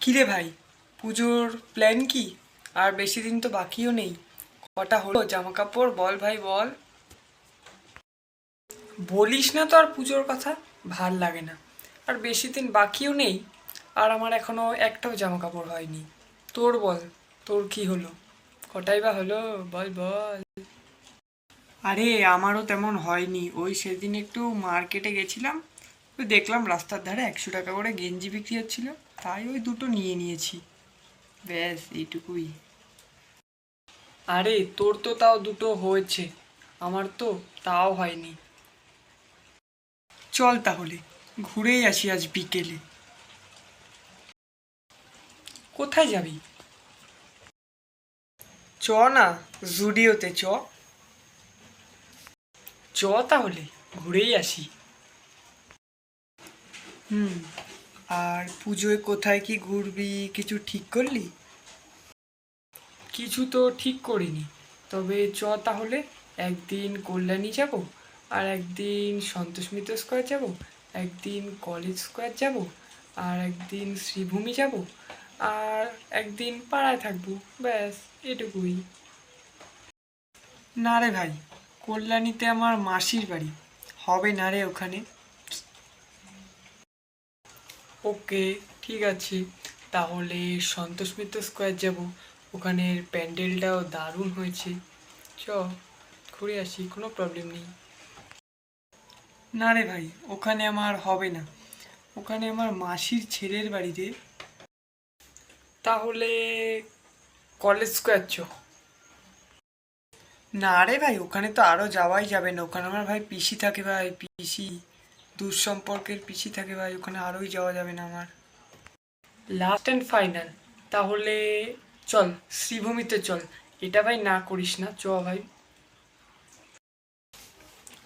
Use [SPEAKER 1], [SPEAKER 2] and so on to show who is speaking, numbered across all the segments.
[SPEAKER 1] কিরে ভাই, পুজোর প্ল্যান কি? আর বেশি দিন তো বাকিও নেই। কটা হলো? জামা কাপড় বল ভাই, বল। বলিস না তো আর পুজোর কথা ভালো লাগে না। আর বেশি দিন বাকিও নেই, আর আমার এখনও একটাও জামা কাপড় হয়নি। তোর বল, তোর কি হলো? কটাই বা হলো? বল বল। আরে, আমারও তেমন হয়নি। ওই সেদিন একটু মার্কেটে গেছিলাম ওই দেখলাম রাস্তার ধারে একশো টাকা করে গেঞ্জি বিক্রি হচ্ছিল তাই ওই দুটো নিয়ে নিয়েছি। ব্যাস এইটুকুই। আরে তোর তো তাও দুটো হয়েছে আমার তো তাও হয়নি। চল তাহলে ঘুরেই আসি আজ বিকেলে। কোথায় যাবি? চ না জুডিওতে চ। চ তাহলে ঘুরেই আসি। আর পুজোয় কোথায় কি ঘুরবি কিছু ঠিক করলি? কিছু তো ঠিক করিনি। তবে চ তাহলে একদিন কল্যাণী যাব আর একদিন সন্তোষ মিত্র স্কোয়ার যাব একদিন কলেজ স্কোয়ার যাব আর একদিন শ্রীভূমি যাব আর একদিন পাড়ায় থাকব ব্যাস এটুকুই। না রে ভাই কল্যাণীতে আমার মাসির বাড়ি। হবে না রে ওখানে। ওকে, ঠিক আছে। তাহলে সন্তোষ মিত্র স্কোয়ার যাব। ওখানের প্যান্ডেলটাও দারুণ হয়েছে। চ, ঘুরে আসি, কোনো প্রবলেম নেই। না রে ভাই, ওখানে আমার হবে না। ওখানে আমার মাসির ছেলের বাড়িতে। তাহলে কলেজ স্কোয়ার চ। না রে ভাই, ওখানে তো আরও যাওয়াই যাবে না। ওখানে আমার ভাই পিসি থাকে ভাই, পিসি। দূর সম্পর্কের পিসি থাকে ভাই ওখানে আরোই যাওয়া যাবে না আমার। লাস্ট অ্যান্ড ফাইনাল তাহলে চল শ্রীভূমিতে চল। এটা ভাই না করিস না চ ভাই।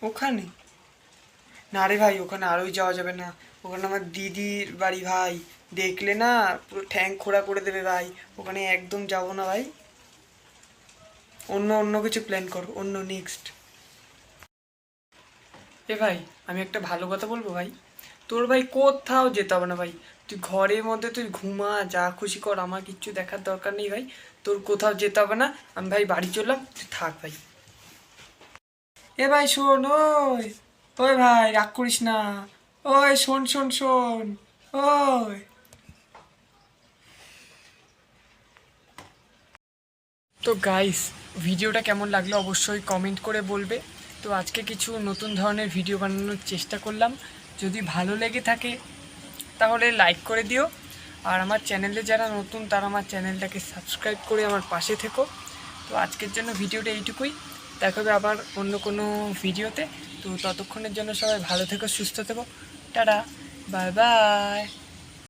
[SPEAKER 1] ওখানে? না রে ভাই ওখানে আরোই যাওয়া যাবে না। ওখানে আমার দিদির বাড়ি ভাই। দেখলে না পুরো ঠ্যাং খোড়া করে দেবে ভাই। ওখানে একদম যাব না ভাই। অন্য অন্য কিছু প্ল্যান কর অন্য নেক্সট এ ভাই, আমি একটা ভালো কথা বলব ভাই? তোর ভাই কোথাও যেতে হবে না ভাই। তুই ঘরের মধ্যে তুই ঘুমা, যা খুশি কর, আমার কিচ্ছু দেখার দরকার নেই ভাই। তোর কোথাও যেতে হবে না, আমি ভাই বাড়ি চললাম, তুই থাক ভাই। এ ভাই, শোন, ওই ওই ভাই, রাগ করিস না। ওই, শোন শোন শোন, ওই। তো গাইস ভিডিওটা কেমন লাগল অবশ্যই কমেন্ট করে বলবে। তো আজকে কিছু নতুন ধরনের ভিডিও বানানোর চেষ্টা করলাম। যদি ভালো লেগে থাকে, তাহলে লাইক করে দিও। আর আমার চ্যানেলে যারা নতুন, তারা আমার চ্যানেলটাকে সাবস্ক্রাইব করে আমার পাশে থেকো। তো আজকের জন্য ভিডিওটা এইটুকুই। দেখা আবার অন্য কোনো ভিডিওতে তো। ততক্ষণের জন্য সবাই ভালো থেকো, সুস্থ থেকো। Tata bye bye